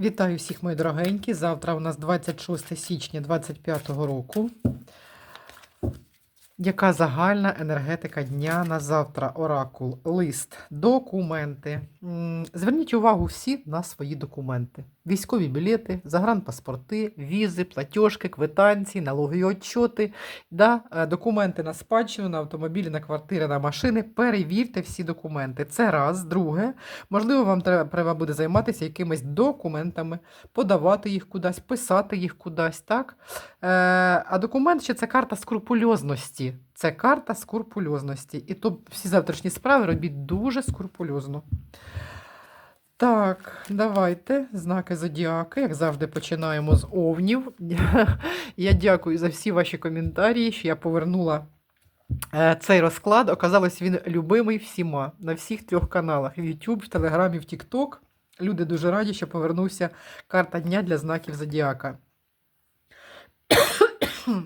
Вітаю всіх, мої дорогенькі. Завтра у нас 26 січня 2025 року. Яка загальна енергетика дня на завтра? Оракул, лист, документи. Зверніть увагу всі на свої документи: військові білети, загранпаспорти, візи, платіжки, квитанції, налогові отчоти, да, е, документи на спадщину, на автомобілі, на квартири, на машини. Перевірте всі документи. Це раз. Друге, можливо, вам треба, треба буде займатися якимись документами, подавати їх кудись, писати їх кудись. так? Е, а документ ще це карта скрупульозності. Це карта скрупульозності. І то всі завтрашні справи робіть дуже скрупульозно. Так, давайте знаки зодіаки. Як завжди, починаємо з овнів. Я дякую за всі ваші коментарі, що я повернула е, цей розклад. Оказалось, він любимий всіма на всіх трьох каналах: в YouTube, в Телеграмі, в TikTok. Люди дуже раді, що повернувся карта дня для знаків зодіака.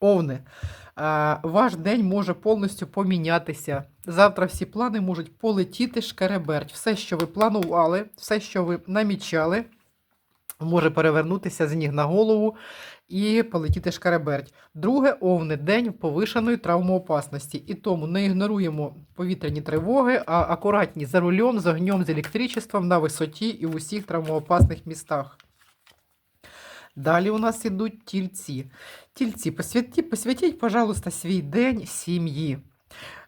Овни, ваш день може повністю помінятися. Завтра всі плани можуть полетіти шкереберть. Все, що ви планували, все, що ви намічали, може перевернутися з ніг на голову і полетіти шкереберть. Друге, овни, день повишеної травмоопасності. І тому не ігноруємо повітряні тривоги, а акуратні за рулем, з огнем, з електричеством на висоті і в усіх травмоопасних містах. Далі у нас ідуть тільці. Тільці, посвятіть, посвятіть, пожалуйста, свій день сім'ї.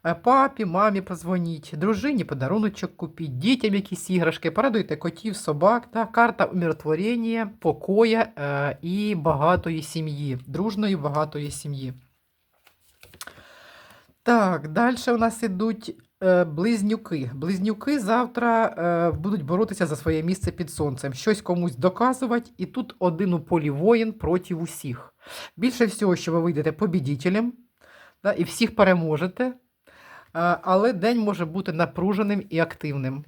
Е, Папі, мамі позвоніть, дружині подаруночок купіть, дітям якісь іграшки, порадуйте котів, собак, та карта умиротворення, покоя е, і багатої сім'ї, дружної багатої сім'ї. Так, далі у нас ідуть е, близнюки. Близнюки завтра е, будуть боротися за своє місце під сонцем, щось комусь доказувати, і тут один у полі воїн проти усіх. Більше всього, що ви вийдете побідітелем, да, і всіх переможете, е, але день може бути напруженим і активним.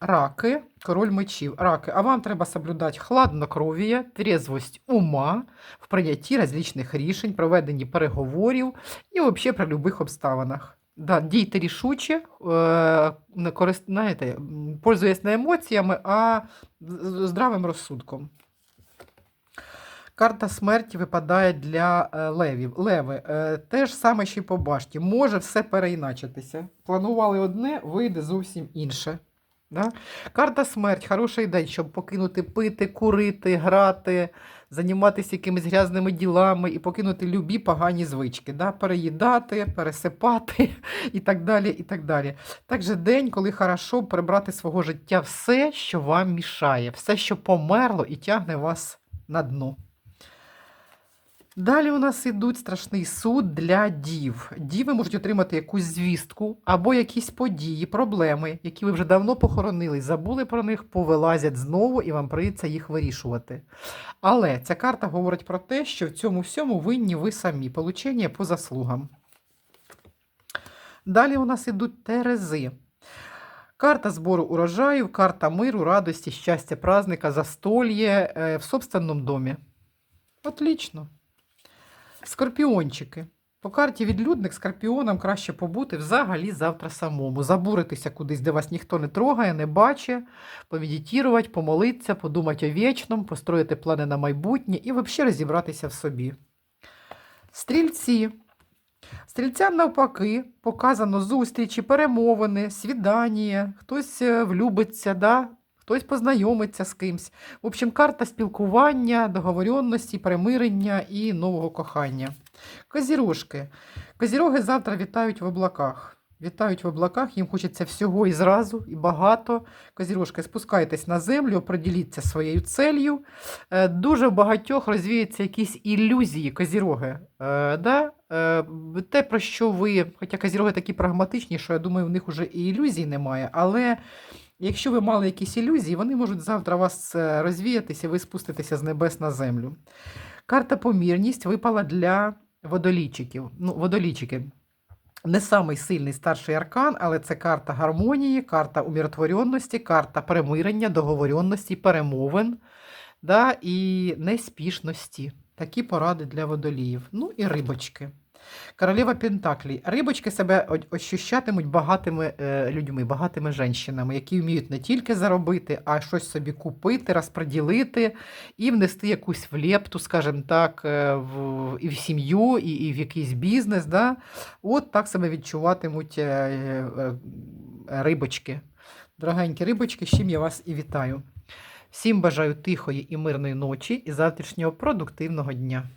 Раки, король мечів. Раки, а вам треба соблюдати хладнокров'я, трезвость ума в прийнятті различних рішень, проведенні переговорів і взагалі при будь-яких обставинах. Да, дійте рішуче, е, не корист, емоціями, а здравим розсудком. Карта смерті випадає для е, левів. Леви, е, те ж саме, що й по башті. Може все переіначитися. Планували одне, вийде зовсім інше. Да? Карта смерть хороший день, щоб покинути пити, курити, грати, займатися якимись грязними ділами і покинути любі погані звички, да? переїдати, пересипати і так далі. і так далі. Також день, коли хорошо прибрати свого життя все, що вам мішає, все, що померло і тягне вас на дно. Далі у нас ідуть страшний суд для дів. Діви можуть отримати якусь звістку або якісь події, проблеми, які ви вже давно похоронили, забули про них, повилазять знову, і вам прийдеться їх вирішувати. Але ця карта говорить про те, що в цьому всьому винні ви самі, получення по заслугам. Далі у нас ідуть терези. Карта збору урожаю, карта миру, радості, щастя, праздника, застольє е, в собственному домі. Отлично. Скорпіончики. По карті відлюдник скорпіонам краще побути взагалі завтра самому. Забуритися кудись, де вас ніхто не трогає, не бачить, помедитувати, помолитися, подумати о вічному, построїти плани на майбутнє і взагалі розібратися в собі. Стрільці. Стрільцям навпаки показано зустрічі, перемовини, свідання, хтось е, влюбиться, да? Хтось познайомиться з кимсь. В общем, карта спілкування, договоренності, примирення і нового кохання. Козірожки. Козіроги завтра вітають в облаках. Вітають в облаках, їм хочеться всього і зразу, і багато. Козірожки, спускайтесь на землю, оприділіться своєю целью. Е, Дуже в багатьох розвіються якісь ілюзії козіроги. Е, да? Е, Те, про що ви, хоча козіроги такі прагматичні, що я думаю, в них вже і ілюзій немає, але якщо ви мали якісь ілюзії, вони можуть завтра вас е, розвіятися, ви спуститеся з небес на землю. Карта помірність випала для водолійчиків. Ну, водолійчики. Не самий сильний старший аркан, але це карта гармонії, карта умиротворенності, карта примирення, договоренності, перемовин да, і неспішності. Такі поради для водоліїв. Ну і рибочки. Королева Пентаклі. Рибочки себе ощущатимуть багатими е, людьми, багатими жінками, які вміють не тільки заробити, а щось собі купити, розподілити і внести якусь влепту, скажімо так, е, в, і в сім'ю, і, і в якийсь бізнес. Да? От так себе відчуватимуть е, рибочки. Дорогенькі рибочки, з чим я вас і вітаю. Всім бажаю тихої і мирної ночі і завтрашнього продуктивного дня.